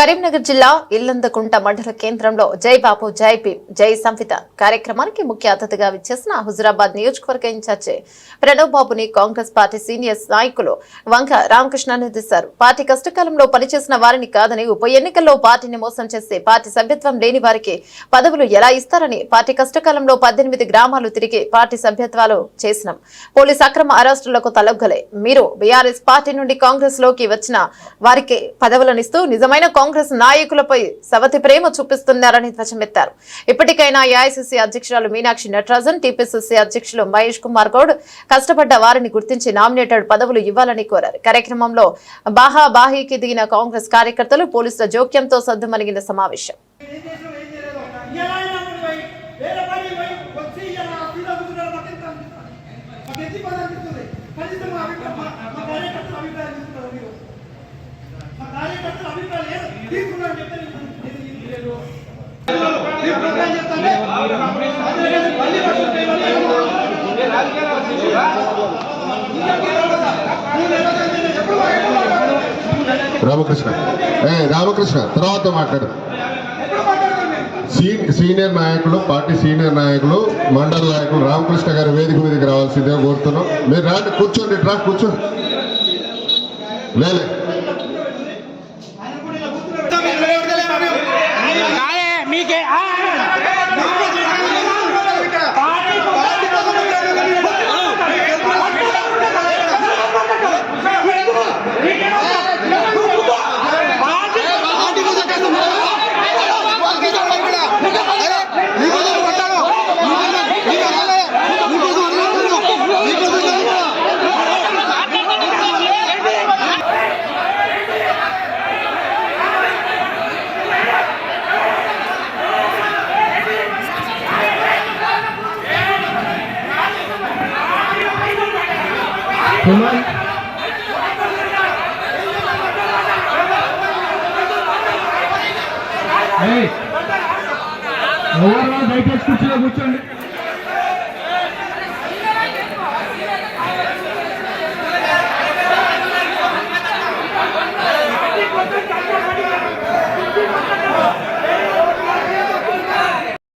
కరీంనగర్ జిల్లా ఇల్లందకుంట మండల కేంద్రంలో జై బాబు జై భీమ్ జై సంవిత కార్యక్రమానికి ముఖ్య అతిథిగా విచ్చేసిన హుజురాబాద్ నియోజకవర్గ ఇన్ఛార్జి ప్రణవ్ బాబుని కాంగ్రెస్ పార్టీ సీనియర్ నాయకులు వంక రామకృష్ణ నిందిస్తారు పార్టీ కష్టకాలంలో పనిచేసిన వారిని కాదని ఉప ఎన్నికల్లో పార్టీని మోసం చేసి పార్టీ సభ్యత్వం లేని వారికి పదవులు ఎలా ఇస్తారని పార్టీ కష్టకాలంలో పద్దెనిమిది గ్రామాలు తిరిగి పార్టీ సభ్యత్వాలు చేసినాం. పోలీస్ అక్రమ అరెస్టులకు తలొగ్గలే. మీరు బీఆర్ఎస్ పార్టీ నుండి కాంగ్రెస్లోకి వచ్చిన వారికి పదవులనిస్తూ నిజమైన కాంగ్రెస్ కాంగ్రెస్ నాయకులపై సవతి ప్రేమ చూపిస్తున్నారని ధ్వజమెత్తారు. ఇప్పటికైనా ఏఐసిసి అధ్యక్షురాలు మీనాక్షి నటరాజన్ టీపీసీసీ అధ్యక్షులు మహేష్ కుమార్ గౌడ్ కష్టపడ్డ వారిని గుర్తించి నామినేటెడ్ పదవులు ఇవ్వాలని కోరారు. కార్యక్రమంలో బాహాబాహీకి దిగిన కాంగ్రెస్ కార్యకర్తలు పోలీసుల జోక్యంతో సద్దుమణిగిన సమావేశం. ఏం మా అభిప్రాయం మా మా కార్యకర్తల అభిప్రాయం తీసుకున్నారు మీరు రామకృష్ణ. ఏ రామకృష్ణ తర్వాత మాట్లాడు. సీనియర్ నాయకులు పార్టీ సీనియర్ నాయకులు మండల నాయకులు రామకృష్ణ గారి వేదిక మీదకి రావాల్సిందిగా కోరుతున్నాం. మీరు రాండి కూర్చోండి రా కూర్చో. లేలే కాదే మీకే ఆ, ఎవరు దయచేసి కూర్చోండి కూర్చోండి.